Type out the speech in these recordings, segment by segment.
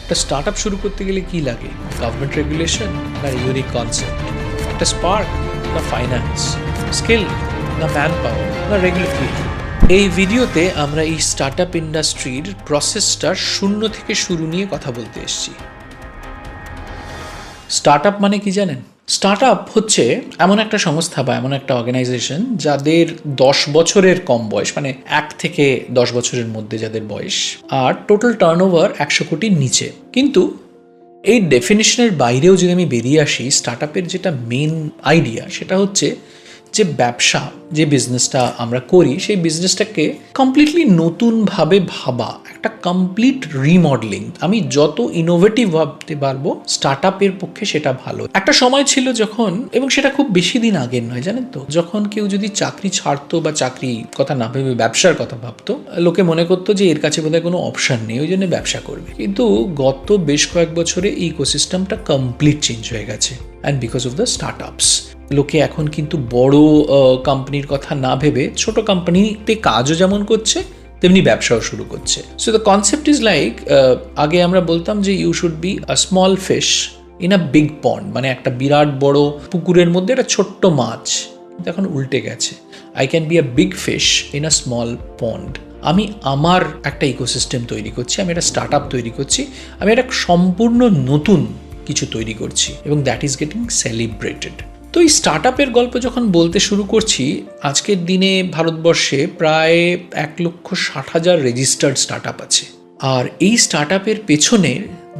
একটা start up শুরু করতে গেলে কি লাগে? গভর্নমেন্ট রেগুলেশন না ইউনিক কনসেপ্ট একটা স্পার্ক না ফাইন্যান্স স্কিল না ম্যান পাওয়ার না রেগুলেটরি এই ভিডিওতে আমরা এই স্টার্ট আপ ইন্ডাস্ট্রির প্রসেসটার শূন্য থেকে শুরু নিয়ে কথা বলতে এসেছি। স্টার্ট আপ মানে কি জানেন? স্টার্ট আপ হচ্ছে এমন একটা সংস্থা বা এমন একটা অর্গানাইজেশন যাদের দশ বছরের কম বয়স মানে এক থেকে দশ বছরের মধ্যে যাদের বয়স, আর টোটাল টার্ন ওভার একশো কোটির নিচে। কিন্তু এই ডেফিনেশনের বাইরেও যদি আমি বেরিয়ে আসি স্টার্ট আপের যেটা মেন আইডিয়া সেটা হচ্ছে যে ব্যবসা, যে বিজনেসটা আমরা করি, সেই বিজনেসটাকে কমপ্লিটলি নতুনভাবে ভাবা, একটা কমপ্লিট রিমডেলিং আমি যত ইনোভেটিভ ভাবতে পারব স্টার্ট আপের পক্ষে সেটা ভালো। একটা সময় ছিল যখন, এবং সেটা খুব বেশি দিন আগের নয়, জানেন তো? যখন কেউ যদি চাকরি ছাড়তো বা চাকরি কথা না ভেবে ব্যবসার কথা ভাবতো, লোকে মনে করতো যে এর কাছে বোধহয় কোনো অপশন নেই, ওই জন্য ব্যবসা করবে। কিন্তু গত বেশ কয়েক বছরে ইকোসিস্টেমটা কমপ্লিট চেঞ্জ হয়ে গেছে। And because of the startups লোকে এখন কিন্তু বড় কোম্পানির কথা না ভেবে ছোট কোম্পানিতে কাজও যেমন করছে, তেমনি ব্যবসাও শুরু করছে। So the concept is like আগে আমরা বলতাম যে you should be a small fish in a big pond মানে একটা বিরাট বড় পুকুরের মধ্যে একটা ছোট্ট মাছ। কিন্তু এখন উল্টে গেছে। I can be a big fish in a small pond আমি আমার একটা ইকোসিস্টেম তৈরি করছি, আমি একটা স্টার্ট আপ তৈরি করছি, আমি একটা সম্পূর্ণ নতুন কিছু তৈরি করছি এবং দ্যাট ইজ গেটিং সেলিব্রেটেড তো এই স্টার্ট আপের গল্প যখন বলতে শুরু করছি, আজকের দিনে ভারতবর্ষে প্রায় এক লক্ষ ষাট হাজার রেজিস্টার্ড স্টার্ট আপ আছে। আর এই স্টার্ট আপের পেছনে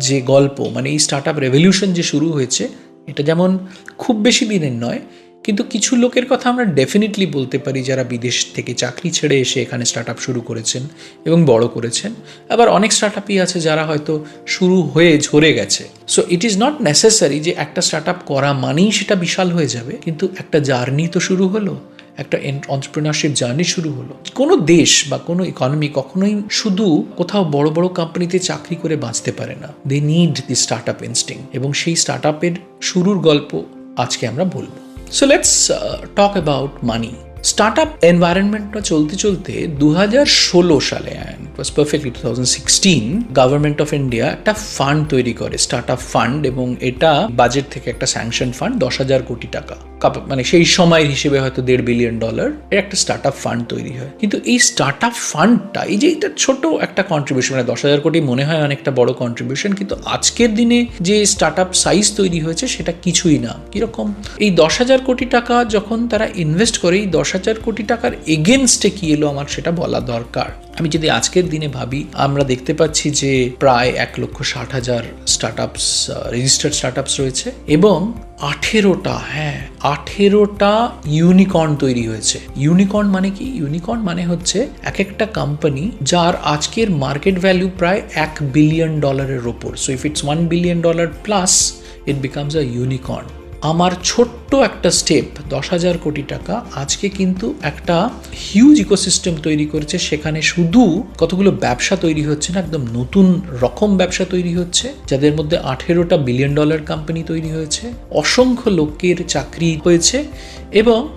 যে গল্প মানে এই স্টার্ট আপ রেভলিউশন যে শুরু হয়েছে, এটা যেমন খুব বেশি দিনের নয় কিন্তু কিছু লোকের কথা আমরা ডেফিনেটলি বলতে পারি যারা বিদেশ থেকে চাকরি ছেড়ে এসে এখানে স্টার্ট আপ শুরু করেছেন এবং বড় করেছেন। আবার অনেক স্টার্ট আপই আছে যারা হয়তো শুরু হয়ে ঝরে গেছে। So it is not necessary যে একটা স্টার্ট আপ করা মানেই সেটা বিশাল হয়ে যাবে, কিন্তু একটা জার্নি তো শুরু হলো, একটা অন্টারপ্রিনারশিপ জার্নি শুরু হলো। কোনো দেশ বা কোনো ইকোনমি কখনোই শুধু কোথাও বড় বড় কোম্পানিতে চাকরি করে বাঁচতে পারে না। They need the startup instinct এবং সেই স্টার্ট আপের শুরুর গল্প আজকে আমরা বলব। So let's talk about money startup এনভায়রনমেন্টটা চলতে চলতে দু ষোলো সালে was perfectly two thousand sixteen government of India একটা ফান্ড তৈরি করে স্টার্ট আপ ফান্ড এবং এটা বাজেট থেকে একটা স্যাংশন ফান্ড দশ হাজার কোটি টাকা। মানে সেই সময়ের হিসেবে হয়তো দেড় বিলিয়ন ডলার এর একটা স্টার্ট আপ ফান্ড তৈরি হয়। কিন্তু এই স্টার্ট আপ ফান্ডটা এই যে এটা ছোট একটা কন্ট্রিবিউশন মানে দশ হাজার কোটি মনে হয় অনেকটা বড় কন্ট্রিবিউশন কিন্তু আজকের দিনে যে স্টার্ট আপ সাইজ তৈরি হয়েছে, সেটা কিছুই না। কীরকম? এই দশ হাজার কোটি টাকা যখন তারা ইনভেস্ট করে, এই দশ হাজার কোটি টাকার এগেনস্টে কি এলো আমার সেটা বলা দরকার। আমি যদি আজকের দিনে ভাবি, আমরা দেখতে পাচ্ছি যে প্রায় এক লক্ষ ষাট হাজার startups registered startups রয়েছে এবং আঠেরোটা হ্যাঁ আঠেরোটা ইউনিকর্ন তৈরি হয়েছে। ইউনিকর্ন মানে কি? ইউনিকর্ন মানে হচ্ছে এক একটা কোম্পানি যার আজকের মার্কেট ভ্যালু প্রায় এক বিলিয়ন ডলারের ওপর। So if it's one billion dollar plus it becomes a unicorn আমার ছোট্ট একটা স্টেপ দশ হাজার কোটি টাকা, আজকে কিন্তু একটা হিউজ ইকোসিস্টেম তৈরি করেছে। সেখানে শুধু কতগুলো ব্যবসা তৈরি হচ্ছে না, একদম নতুন রকম ব্যবসা তৈরি হচ্ছে, যাদের মধ্যে আঠেরোটা বিলিয়ন ডলার কোম্পানি তৈরি হয়েছে, অসংখ্য লোকের চাকরি হয়েছে এবং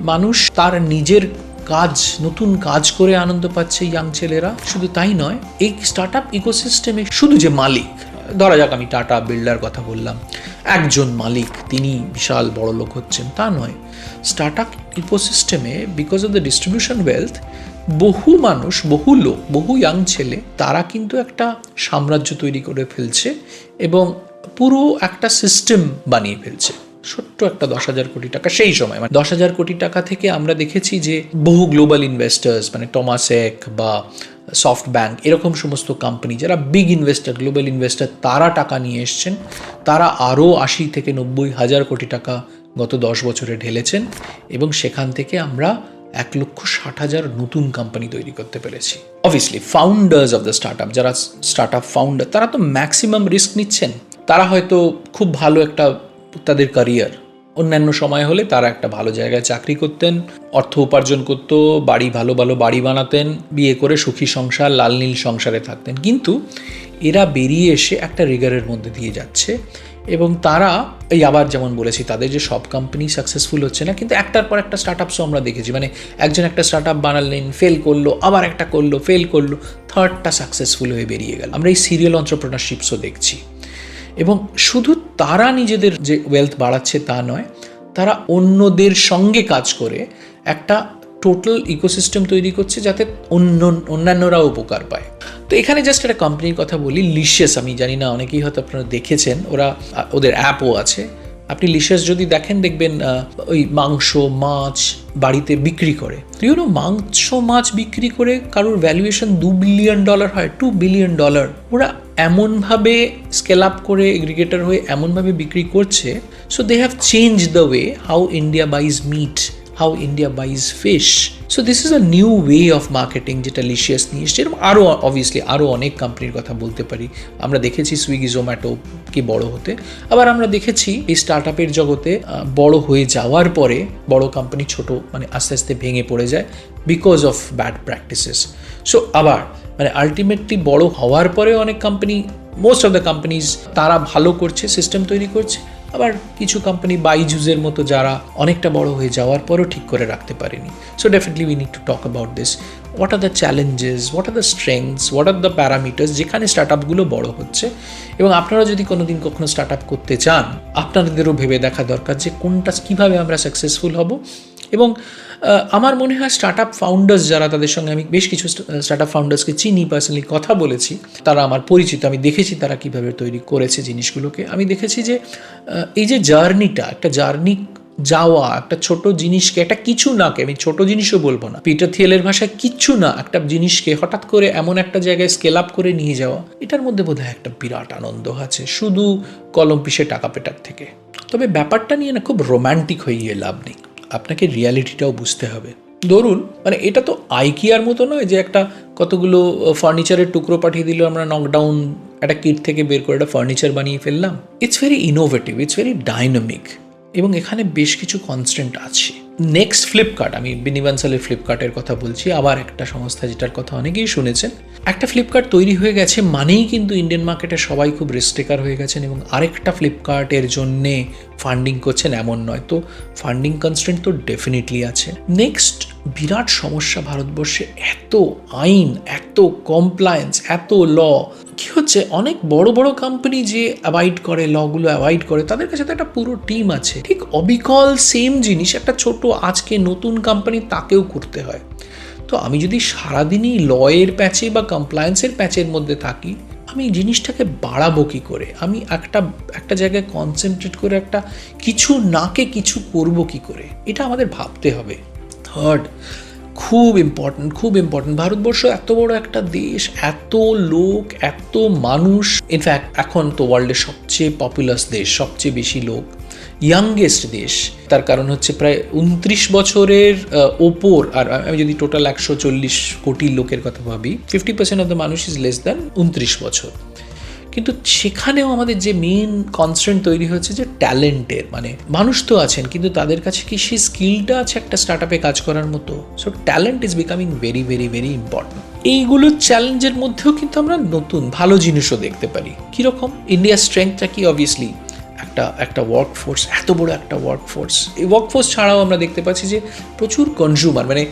মানুষ তার নিজের কাজ, নতুন কাজ করে আনন্দ পাচ্ছে ইয়াং ছেলেরা। শুধু তাই নয়, এই স্টার্ট আপ ইকোসিস্টেমে শুধু যে মালিক ধরা যাক আমি টাটা বিল্ডার কথা বললাম। একজন মালিক, তিনি বিশাল বড় লোক হচ্ছেন, তা নয়। স্টার্ট আপ ইকোসিস্টেমে because of the distribution wealth বহু মানুষ, বহু লোক, বহু ইয়াং ছেলে, তারা কিন্তু একটা সাম্রাজ্য তৈরি করে ফেলছে এবং পুরো একটা সিস্টেম বানিয়ে ফেলছে। ছোট্ট একটা দশ হাজার কোটি টাকা, সেই সময় মানে দশ হাজার কোটি টাকা থেকে আমরা দেখেছি যে বহু গ্লোবাল ইনভেস্টার্স মানে টমাসেক বা সফট ব্যাংক এরকম সমস্ত কোম্পানি যারা বিগ ইনভেস্টার গ্লোবাল ইনভেস্টার তারা টাকা নিয়ে এসছেন। তারা আরও আশি থেকে নব্বই হাজার কোটি টাকা গত দশ বছরে ঢেলেছেন এবং সেখান থেকে আমরা এক লক্ষ ষাট হাজার নতুন কোম্পানি তৈরি করতে পেরেছি। Obviously founders of the startup যারা স্টার্ট আপ ফাউন্ডার তারা তো ম্যাক্সিমাম রিস্ক নিচ্ছেন। তারা হয়তো খুব ভালো একটা তাদের ক্যারিয়ার অন্যান্য সময় হলে তারা একটা ভালো জায়গায় চাকরি করতেন, অর্থ উপার্জন করত, বাড়ি ভালো ভালো বাড়ি বানাতেন, বিয়ে করে সুখী সংসার, লাল নীল সংসারে থাকতেন। কিন্তু এরা বেরিয়ে এসে একটা রিগারের মধ্যে দিয়ে যাচ্ছে এবং তারা, এই আবার যেমন বলেছি, তাদের যে সব কোম্পানি সাকসেসফুল হচ্ছে না, কিন্তু একটার পর একটা স্টার্ট আপসও আমরা দেখেছি। মানে একজন একটা স্টার্ট আপ বানালেন ফেল করল, আবার একটা করল ফেল করল থার্ডটা সাকসেসফুল হয়ে বেরিয়ে গেল। আমরা এই সিরিয়াল অন্টারপ্রিনারশিপসও দেখছি। এবং শুধু তারা নিজেদের যে ওয়েলথ বাড়াচ্ছে তা নয়, তারা অন্যদের সঙ্গে কাজ করে একটা টোটাল ইকোসিস্টেম তৈরি করছে যাতে অন্য, অন্যান্যরাও উপকার পায়। তো এখানে জাস্ট একটা কোম্পানির কথা বলি লিশিয়াস আমি জানি না, অনেকেই হয়তো আপনারা দেখেছেন, ওরা ওদের অ্যাপও আছে। আপনি লিশাস যদি দেখেন, দেখবেন ওই মাংস, মাছ বাড়িতে বিক্রি করে। ইউনো মাংস, মাছ বিক্রি করে কারোর ভ্যালুয়েশন দু বিলিয়ন ডলার হয়? টু বিলিয়ন ডলার ওরা এমনভাবে স্কেল আপ করে এগ্রিগেটার হয়ে এমনভাবে বিক্রি করছে so they have change the way how India buys meat how India buys fish so this is a new way of marketing যেটা লিশিয়াস নিয়ে এসছে। এরকম আরও অবভিয়াসলি আরও অনেক কোম্পানির কথা বলতে পারি। আমরা দেখেছি সুইগি জোম্যাটো কি বড় হতে। আবার আমরা দেখেছি এই স্টার্ট আপের জগতে বড় হয়ে যাওয়ার পরে বড় কোম্পানি ছোট মানে আস্তে আস্তে ভেঙে পড়ে যায় because of bad practices so আবার মানে আলটিমেটলি বড় হওয়ার পরে অনেক company most of the companies তারা ভালো করছে সিস্টেম তৈরি করছে। আবার কিছু কোম্পানি বাইজুজের মতো যারা অনেকটা বড় হয়ে যাওয়ার পরও ঠিক করে রাখতে পারেনি। So definitely we need to talk about this what are the challenges what are the strengths what are the parameters যেখানে স্টার্ট আপগুলো বড় হচ্ছে। এবং আপনারা যদি কোনো দিন কখনো স্টার্ট আপ করতে চান, আপনাদেরও ভেবে দেখা দরকার যে কোনটা, কীভাবে আমরা সাকসেসফুল হব। এবং আমার মনে হয় স্টার্ট আপ ফাউন্ডার্স যারা তাদের সঙ্গে আমি বেশ কিছু স্টার্ট আপ ফাউন্ডার্সকে চিনি পার্সোনালি কথা বলেছি, তারা আমার পরিচিত, আমি দেখেছি তারা কীভাবে তৈরি করেছে জিনিসগুলোকে। আমি দেখেছি যে এই যে জার্নিটা একটা জার্নি যাওয়া, একটা ছোট জিনিসকে, একটা কিছু নাকে, আমি ছোট জিনিসও বলব না পিটার থিয়েলের ভাষায় কিচ্ছু না, একটা জিনিসকে হঠাৎ করে এমন একটা জায়গায় স্কেল আপ করে নিয়ে যাওয়া, এটার মধ্যে বোধহয় একটা বিরাট আনন্দ আছে, শুধু কলম পিসে টাকা পেটার থেকে। তবে ব্যাপারটা নিয়ে না খুব রোম্যান্টিক হয়ে গিয়ে লাভ নেই। আপনাকে রিয়ালিটিটাও বুঝতে হবে। ধরুন মানে এটা তো আইকিয়ার মতো নয় যে একটা কতগুলো ফার্নিচারের টুকরো পাঠিয়ে দিল, আমরা নকডাউন একটা কিট থেকে বের করে একটা ফার্নিচার বানিয়ে ফেললাম। It's very innovative it's very dynamic এবং এখানে বেশ কিছু কনস্ট্যান্ট আছে। নেক্সট ফ্লিপকার্ট আমি বিনিবানসালের ফ্লিপকার্টের কথা বলছি, আবার একটা সংস্থা যেটার কথা অনেকেই শুনেছেন। একটা ফ্লিপকার্ট তৈরি হয়ে গেছে মানেই কিন্তু ইন্ডিয়ান মার্কেটে সবাই খুব রেস্টেকার হয়ে গেছেন এবং আরেকটা ফ্লিপকার্টের জন্যে ফান্ডিং করছেন এমন নয়। তো ফান্ডিং কনস্ট্যান্ট তো ডেফিনেটলি আছে। নেক্সট বিরাট সমস্যা ভারতবর্ষে। এত আইন, এত কমপ্লায়েন্স এত ল কি হচ্ছে? অনেক বড় বড় কোম্পানি যে অ্যাভয়েড করে লগুলো অ্যাভয়েড করে, তাদের কাছে তো একটা পুরো টিম আছে। ঠিক অবিকল সেম জিনিস, একটা ছোট আজকে নতুন কোম্পানি তাকেও করতে হয়। তো আমি যদি সারাদিনই লয়ের প্যাচে বা কমপ্লায়েন্সের প্যাচের মধ্যে থাকি, আমি জিনিসটাকে বাড়াবো কি করে? আমি একটা একটা জায়গায় কনসেন্ট্রেট করে একটা কিছু নাকে কিছু করব কি করে? এটা আমাদের ভাবতে হবে। থার্ড খুব ইম্পর্ট্যান্ট খুব ইম্পর্ট্যান্ট ভারতবর্ষ এত বড় একটা দেশ, এত লোক, এত মানুষ। ইনফ্যাক্ট এখন তো ওয়ার্ল্ডের সবচেয়ে পপুলাস দেশ, সবচেয়ে বেশি লোক। ইয়াংগেস্ট দেশ, তার কারণ হচ্ছে প্রায় উনত্রিশ বছরের ওপর, আর আমি যদি টোটাল একশো চল্লিশ কোটি লোকের কথা ভাবি ফিফটি পার্সেন্ট অফ দ্য মানুষ ইজ লেস দ্যান উনত্রিশ বছর। কিন্তু সেখানেও আমাদের যে মেন কনস্ট্রেন্ট তৈরি হচ্ছে যে ট্যালেন্টের মানে মানুষ তো আছেন, কিন্তু তাদের কাছে কি সেই স্কিলটা আছে একটা স্টার্ট আপে কাজ করার মতো? So talent is becoming very very very important এইগুলো চ্যালেঞ্জের মধ্যেও কিন্তু আমরা নতুন, ভালো জিনিসও দেখতে পারি। কীরকম? ইন্ডিয়ার স্ট্রেংথটা কি অবভিয়াসলি একটা একটা ওয়ার্ক ফোর্স এত বড় একটা ওয়ার্ক ফোর্স এই ওয়ার্ক ফোর্স ছাড়াও আমরা দেখতে পাচ্ছি যে প্রচুর কনজিউমার মানে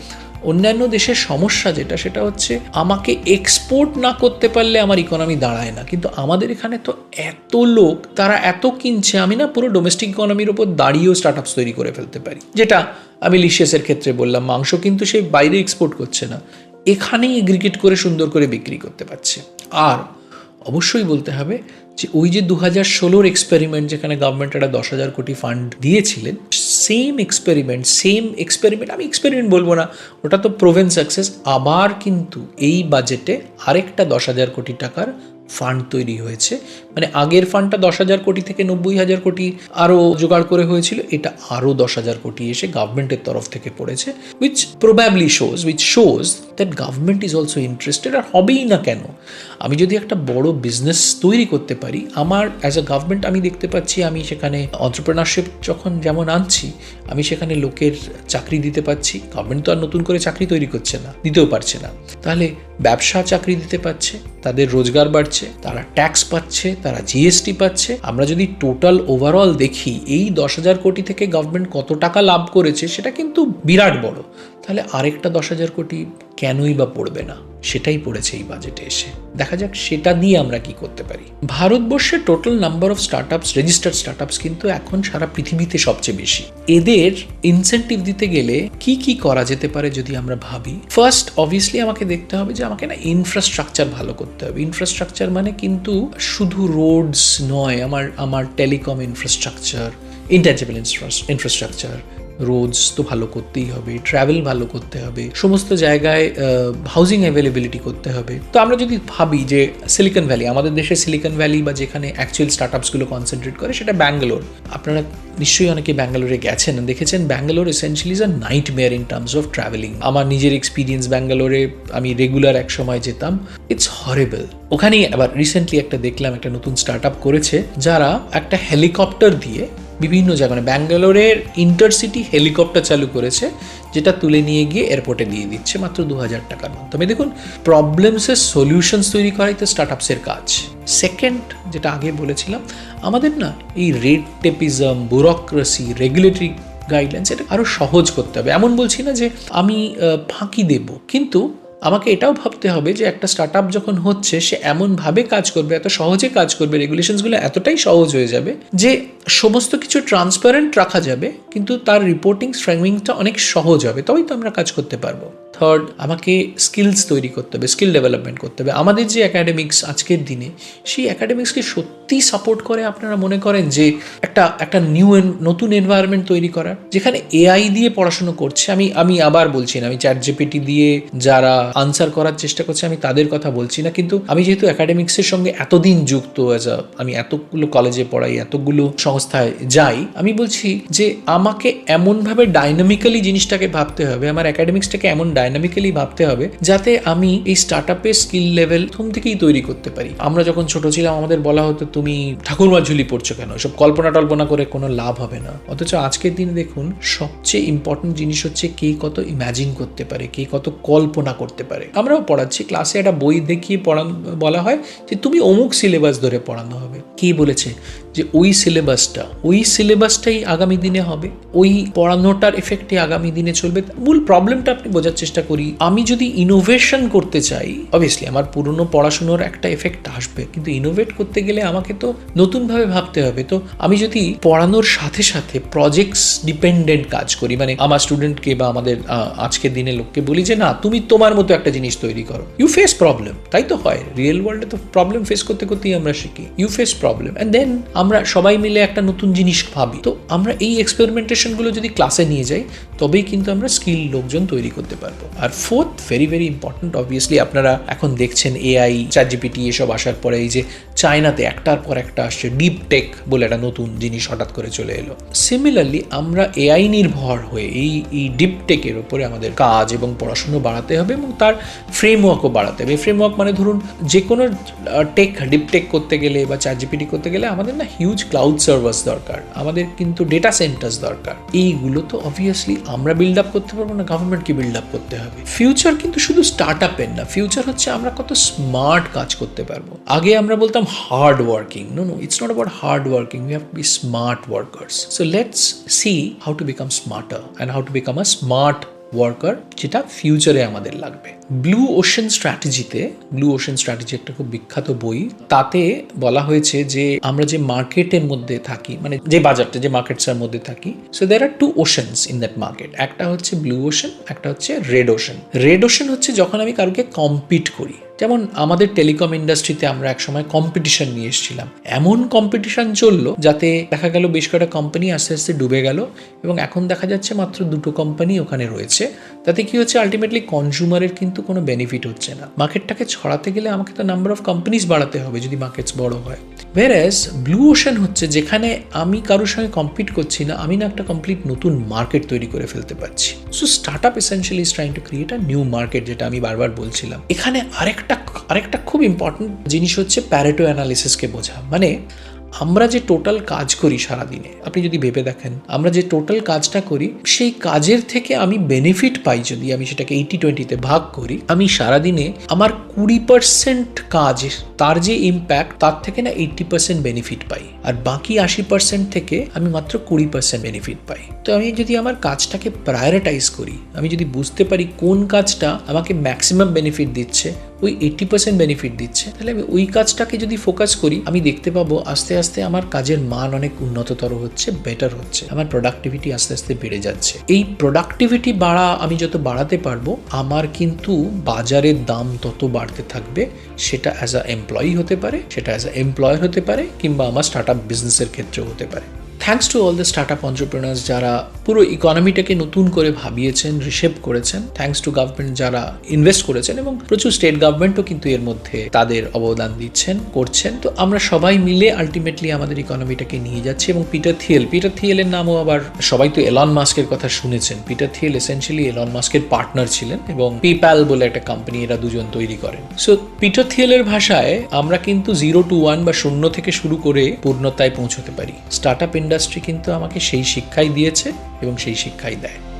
অন্যান্য দেশের সমস্যা যেটা, সেটা হচ্ছে আমাকে এক্সপোর্ট না করতে পারলে আমার ইকোনমি দাঁড়ায় না। কিন্তু আমাদের এখানে তো এত লোক, তারা এত কিনছে, আমি না পুরো ডোমেস্টিক ইকোনমির ওপর দাঁড়িয়েও স্টার্ট আপস তৈরি করে ফেলতে পারি। যেটা আমি লিশিয়াসের ক্ষেত্রে বললাম, মাংস কিন্তু সে বাইরে এক্সপোর্ট করছে না। এখানেই এগ্রিগেট করে সুন্দর করে বিক্রি করতে পারছে। আর অবশ্যই বলতে হবে যে ওই যে দু হাজার ষোলোর এক্সপেরিমেন্ট যেখানে গভর্নমেন্ট একটা দশ হাজার কোটি ফান্ড দিয়েছিলেন সেম এক্সপেরিমেন্ট সেম এক্সপেরিমেন্ট আমি এক্সপেরিমেন্ট বলব না, ওটা তো প্রোভেন সাকসেস আবার কিন্তু এই বাজেটে আরেকটা দশ হাজার কোটি টাকার ফান্ড তৈরি হয়েছে। মানে আগের ফান্ডটা দশ হাজার কোটি থেকে নব্বই হাজার কোটি আরও জোগাড় করে হয়েছিল, এটা আরও দশ হাজার কোটি এসে গভর্নমেন্টের তরফ থেকে পড়েছে which probably shows which shows that government is also interested আর হবেই না কেন। আমি যদি একটা বড় বিজনেস তৈরি করতে পারি, আমার অ্যাজ আ গভর্নমেন্ট আমি দেখতে পাচ্ছি, আমি সেখানে অন্টারপ্রেনারশিপ যখন যেমন আনছি, আমি সেখানে লোকের চাকরি দিতে পারছি গভর্নমেন্ট তো আর নতুন করে চাকরি তৈরি করছে না, দিতেও পারছে না। তাহলে ব্যবসা চাকরি দিতে পারছে, তাদের রোজগার বাড়ছে, তারা ট্যাক্স পাচ্ছে, তারা জিএসটি পাচ্ছে। আমরা যদি টোটাল ওভারঅল দেখি, এই দশ হাজার কোটি থেকে গভর্নমেন্ট কত টাকা লাভ করেছে, সেটা কিন্তু বিরাট বড়। তাহলে আরেকটা দশ হাজার কোটি কেনই বা পড়বে না? সেটাই পড়েছে এই বাজেটে এসে। দেখা যাক সেটা দিয়ে আমরা কি করতে পারি। ভারতবর্ষে total number of startups registered startups কিন্তু এখন সারা পৃথিবীতে সবচেয়ে বেশি। এদের ইনসেন্টিভ দিতে গেলে কি কি করা যেতে পারে যদি আমরা ভাবি? ফার্স্ট অবভিয়াসলি আমাকে দেখতে হবে যে আমাকে না ইনফ্রাস্ট্রাকচার ভালো করতে হবে। ইনফ্রাস্ট্রাকচার মানে কিন্তু শুধু রোডস নয়, আমার আমার telecom infrastructure interchangeable infrastructure roads তো ভালো করতেই হবে ট্রাভেল ভালো করতে হবে, সমস্ত জায়গায় হাউজিং অ্যাভেলেবিলিটি করতে হবে। তো আমরা যদি ভাবি যে সিলিকন ভ্যালি আমাদের দেশে সিলিকন ভ্যালি বা যেখানে অ্যাকচুয়াল স্টার্ট আপসগুলো কনসেন্ট্রেট করে, সেটা ব্যাঙ্গালোর আপনারা নিশ্চয়ই অনেকে ব্যাঙ্গালোরে গেছেন, দেখেছেন Bangalore essentially is a nightmare in terms of travelling আমার নিজের এক্সপিরিয়েন্স ব্যাঙ্গালোরে আমি রেগুলার এক সময় যেতাম ইটস হরেবল ওখানেই আবার রিসেন্টলি একটা দেখলাম, একটা নতুন স্টার্ট আপ করেছে, যারা একটা হেলিকপ্টার দিয়ে বিভিন্ন জায়গায় মানে ব্যাঙ্গালোরের ইন্টারসিটি হেলিকপ্টার চালু করেছে, যেটা তুলে নিয়ে গিয়ে এয়ারপোর্টে দিয়ে দিচ্ছে মাত্র দু হাজার টাকার মাধ্যমে। দেখুন প্রবলেমসের সলিউশনস তৈরি করাই তো স্টার্ট আপসের কাজ। সেকেন্ড যেটা আগে বলেছিলাম, আমাদের না এই red tapism bureaucracy regulatory guidelines এটা আরও সহজ করতে হবে। এমন বলছি না যে আমি ফাঁকি দেব, কিন্তু আমাকে এটাও ভাবতে হবে যে একটা স্টার্ট আপ যখন হচ্ছে, সে এমনভাবে কাজ করবে, এত সহজে কাজ করবে রেগুলেশনসগুলো এতটাই সহজ হয়ে যাবে যে সমস্ত কিছু ট্রান্সপারেন্ট রাখা যাবে, কিন্তু তার রিপোর্টিং ফ্রেমিংটা অনেক সহজ হবে, তবেই তো আমরা কাজ করতে পারব। থার্ড আমাকে স্কিলস তৈরি করতে হবে স্কিল ডেভেলপমেন্ট করতে হবে। আমাদের যে অ্যাকাডেমিক্স আজকের দিনে, সেই অ্যাকাডেমিক্সকে সত্যি সাপোর্ট করে আপনারা মনে করেন যে একটা একটা নিউ নতুন এনভায়রনমেন্ট তৈরি করার। যেখানে এআই দিয়ে পড়াশুনো করছে, আমি আমি আবার বলছি না, আমি চ্যাট জিপিটি দিয়ে যারা আনসার করার চেষ্টা করছে, আমি তাদের কথা বলছি না। কিন্তু আমি যেহেতু অ্যাকাডেমিক্সের সঙ্গে এতদিন যুক্ত অ্যাজ আ আমি এতগুলো কলেজে পড়াই, এতগুলো সংস্থায় যাই, আমি বলছি যে আমাকে এমনভাবে ডাইনামিক্যালি জিনিসটাকে ভাবতে হবে, আমার একাডেমিক্সটাকে এমন ডাইনামিক্যালি ভাবতে হবে যাতে আমি এই স্টার্ট আপের স্কিল লেভেল প্রথম থেকেই তৈরি করতে পারি। আমরা যখন ছোট ছিলাম, আমাদের বলা হতো, তুমি ঠাকুরমা ঝুলি পড়ছো কেন? সব কল্পনা টল্পনা করে কোনো লাভ হবে না। অথচ আজকের দিনে দেখুন, সবচেয়ে ইম্পর্টেন্ট জিনিস হচ্ছে কে কত ইমাজিন করতে পারে, কে কত কল্পনা করতে পারে। আমরাও পড়াচ্ছি ক্লাসে একটা বই দেখিয়ে পড়ান, বলা হয় যে, তুমি অমুক সিলেবাস ধরে পড়ানো হবে। কে বলেছে? যে ওই সিলেবাসটা, ওই সিলেবাসটাই আগামী দিনে হবে, ওই পড়ানোটার এফেক্টে আগামী দিনে চলবে। মূল প্রবলেমটা আপনি বোঝার চেষ্টা করি, আমি যদি ইনোভেশন করতে চাই অবভিয়াসলি আমার পুরনো পড়াশুনোর একটা এফেক্ট আসবে, কিন্তু ইনোভেট করতে গেলে আমাকে তো নতুনভাবে ভাবতে হবে। তো আমি যদি পড়ানোর সাথে সাথে প্রজেক্টস ডিপেন্ডেন্ট কাজ করি মানে আমার স্টুডেন্টকে বা আমাদের আজকের দিনে লোককে বলি যে, না, তুমি তোমার মতো একটা জিনিস তৈরি করো। ইউ ফেস প্রবলেম তাই তো হয়। রিয়েল ওয়ার্ল্ডে তো প্রবলেম ফেস করতে করতেই আমরা শিখি। You face problem and then আমরা সবাই মিলে একটা নতুন জিনিস ভাবি। তো আমরা এই এক্সপেরিমেন্টেশনগুলো যদি ক্লাসে নিয়ে যাই তবেই কিন্তু আমরা স্কিল লোকজন তৈরি করতে পারব। আর fourth very very important obviously আপনারা এখন দেখছেন এআই চ্যাট জিপিটি এসব আসার পরে এই যে চায়নাতে একটার পর একটা আসছে ডিপ টেক বলে একটা নতুন জিনিস হঠাৎ করে চলে এলো। সিমিলারলি আমরা এআই নির্ভর হয়ে এই এই ডিপ টেকের উপরে আমাদের কাজ এবং পড়াশুনো বাড়াতে হবে এবং তার ফ্রেমওয়ার্কও বাড়াতে হবে। ফ্রেমওয়ার্ক মানে ধরুন যে কোনো টেক ডিপ টেক করতে গেলে বা চ্যাট জিপিটি করতে গেলে আমাদের না হিউজ ক্লাউড সার্ভার্স দরকার। আমাদের কিন্তু ডেটা সেন্টার্স দরকার। এইগুলো তো অবভিয়াসলি আমরা বিল্ড আপ করতে পারব না গভর্নমেন্টকে বিল্ড আপ করতে হবে? ফিউচার কিন্তু শুধু স্টার্ট আপের না ফিউচার হচ্ছে আমরা কত স্মার্ট কাজ করতে পারব। আগে আমরা বলতাম hard working no no it's not about hard working we have be smart workers so let's see how to become smarter and how to become a smart worker যেটা ফিউচারে আমাদের লাগবে। ব্লু ওশান স্ট্র্যাটেজিতে ব্লু ওশান স্ট্র্যাটেজি একটা খুব বিখ্যাত বই, তাতে বলা হয়েছে যে আমরা যে মার্কেটের মধ্যে থাকি মানে যে বাজারটা, যে মার্কেটসের মধ্যে থাকি so there are two oceans in that market একটা হচ্ছে ব্লু ওশান একটা হচ্ছে রেড ওশান রেড ওশান হচ্ছে যখন আমি কারোকে কম্পিট করি। যেমন আমাদের টেলিকম ইন্ডাস্ট্রিতে আমরা একসময় কম্পিটিশন নিয়ে এসেছিলাম। এমন কম্পিটিশন চলল যাতে দেখা গেল বেশ কয়েকটা কোম্পানি আস্তে আস্তে ডুবে গেল এবং এখন দেখা যাচ্ছে মাত্র দুটো কোম্পানি ওখানে রয়েছে। তাতে কি হচ্ছে আলটিমেটলি কনজিউমারের কিন্তু কোনো বেনিফিট হচ্ছে না। মার্কেটটাকে ছড়াতে গেলে আমাকে তো নাম্বার অফ কোম্পানিজ বাড়াতে হবে যদি মার্কেটস বড় হয়। ভেরাস ব্লু ওশান হচ্ছে যেখানে আমি কারোর সঙ্গে কম্পিট করছি না, আমি না একটা কমপ্লিট নতুন মার্কেট তৈরি করে ফেলতে পারছি। So startup essentially is trying to create a new market যেটা আমি বারবার বলছিলাম। এখানে আরেকটা আরেকটা খুব ইম্পর্টেন্ট জিনিস হচ্ছে প্যারেটো অ্যানালিসিসকে বোঝা। মানে আমরা যে টোটাল কাজ করি সারাদিনে, আপনি যদি ভেবে দেখেন, আমরা যে টোটাল কাজটা করি, সেই কাজের থেকে আমি বেনিফিট পাই যদি আমি সেটাকে এইটি টোয়েন্টিতে ভাগ করি, আমি সারাদিনে আমার কুড়ি পার্সেন্ট কাজ, তার যে ইম্প্যাক্ট তার থেকে না এইটটি পার্সেন্ট বেনিফিট পাই। আর বাকি আশি পার্সেন্ট থেকে আমি মাত্র কুড়ি পার্সেন্ট বেনিফিট পাই। তো আমি যদি আমার কাজটাকে প্রায়োরিটাইজ করি, আমি যদি বুঝতে পারি কোন কাজটা আমাকে ম্যাক্সিমাম বেনিফিট দিচ্ছে ওই এইট্টি পার্সেন্ট বেনিফিট দিচ্ছে, তাহলে আমি ওই কাজটাকে যদি ফোকাস করি, আমি দেখতে পাবো আস্তে আস্তে আমার কাজের মান অনেক উন্নততর হচ্ছে বেটার হচ্ছে, আমার প্রোডাক্টিভিটি আস্তে আস্তে বেড়ে যাচ্ছে। এই প্রোডাক্টিভিটি বাড়া আমি যত বাড়াতে পারব, আমার কিন্তু বাজারের দাম তত বাড়তে থাকবে, সেটা অ্যাজ আ এমপ্লয়ি হতে পারে, সেটা অ্যাজ আ এমপ্লয়ার হতে পারে, কিংবা আমার স্টার্ট আপ বিজনেসের ক্ষেত্রেও হতে পারে। Thanks to all the startup entrepreneurs যারা পুরো ইকোনমিটাকে নতুন করে ভাবিয়েছেন রিশেপ করেছেন থ্যাঙ্কস টু গভর্নমেন্ট যারা ইনভেস্ট করেছেন এবং প্রচুর স্টেট গভর্নমেন্টও কিন্তু এর মধ্যে তাদের অবদান দিচ্ছেন, করছেন। তো আমরা সবাই মিলে আলটিমেটলি আমাদের ইকোনমিটাকে নিয়ে যাচ্ছি এবং পিটার থিয়েল পিটার থিয়েলের নামও আবার সবাই তো এলন মাস্কের কথা শুনেছেন। পিটার থিয়েল এসেন্সিয়ালি এলন মাস্কের পার্টনার ছিলেন এবং পিপ্যাল বলে একটা কোম্পানি এরা দুজন তৈরি করেন। সো পিটার থিয়েলের ভাষায় আমরা কিন্তু জিরো টু ওয়ান বা শূন্য থেকে শুরু করে পূর্ণতায় পৌঁছতে পারি। স্টার্ট আপ ইন্ডাস্ট্রি কিন্তু আমাকে সেই শিক্ষাই দিয়েছে এবং সেই শিক্ষাই দেয়।